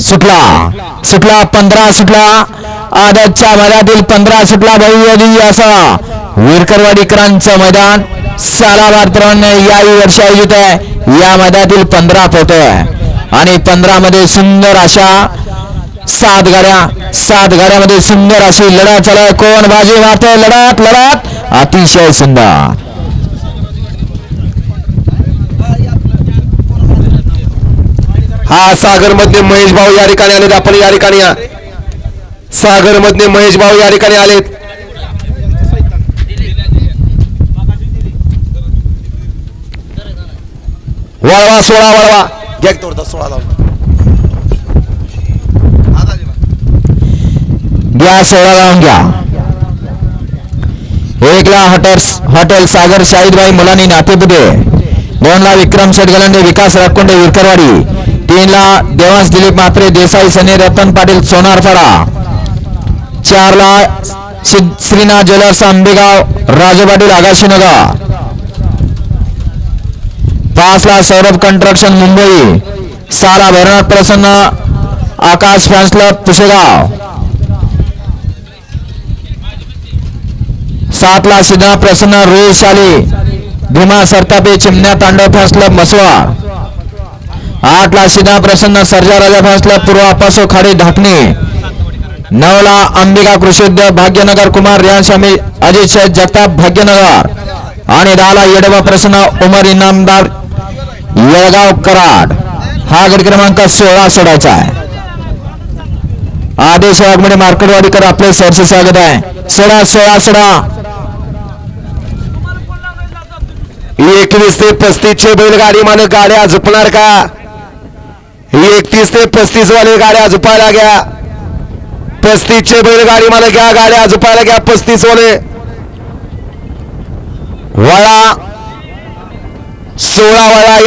सुटला. सुटला पंधरा सुटला. आदतच्या मैदानातील पंधरा सुटला भाऊ असा. विरकरवाडीकरांचं मैदान सालाबादप्रमाणे याही वर्ष आयोजित आहे. या मैदानातील पंधरा पोट आणि पंधरा मध्ये सुंदर अशा सात गाड्या सात गाड्यामध्ये सुंदर अशी लढत चालू कोण बाजी मारतोय? लढत लढत. अतिशय सुंदर. हा सागर मधले महेश भाऊ या ठिकाणी आलेत आपण या ठिकाणी या. सागर मधले महेश भाऊ या ठिकाणी आलेत. वळवा सोळा वळवा. घ्या थोडंसं सोळा लावून. घ्या सोळा लावून घ्या एकला हॉटेल्स हॉटेल सागर शाहिदबाई मुलांनी नातेपुते. दोनला विक्रम शेठ गलांडे विकास राकोंडे विरकरवाडी. तीनला देवांश दिलीप मात्रे देसाई सने रतन पाटील सोनारपाडा. चारला सिद्ध- श्रीनाथ ज्वेलर्स आंबेगाव राजू पाटील आगाशीनगर. पाचला सौरभ कंस्ट्रक्शन मुंबई. सहाला भैरनाथ प्रसन्न आकाश फॅन्स क्लब पुशेगाव सातला सिद्धा प्रसन्न रोहित शाली. भीमा सरतापे चिमण्या तांडव फॅन्स क्लब मसवा आठला सिद्धा प्रसन्न सर्जा राजा भासला पूर्व अपासो खाडे ढाकणे नवला अंबिका कृषी उद्योग भाग्यनगर कुमार रियान अजित शेठ जगताप भाग्यनगर. आणि दहाला येडवा प्रसन्न उमर इनामदार येळगाव कराड. हा गट क्रमांक सोळा सोडायचा आहे. आदेश वाघमडे मार्केटवाडीकर आपले सरसे स्वागत आहे. सोळा सोळा सोळा. एकवीस ते पस्तीसचे बैलगाडी मालक गाड्या झुपणार का? एकतीस ते पस्तीस वाले गाड्या झुपायला घ्या. पस्तीस चे बैलगाडी मला घ्या गाड्या झुपायला घ्या पस्तीस वाले. वळा. सोळा वळा.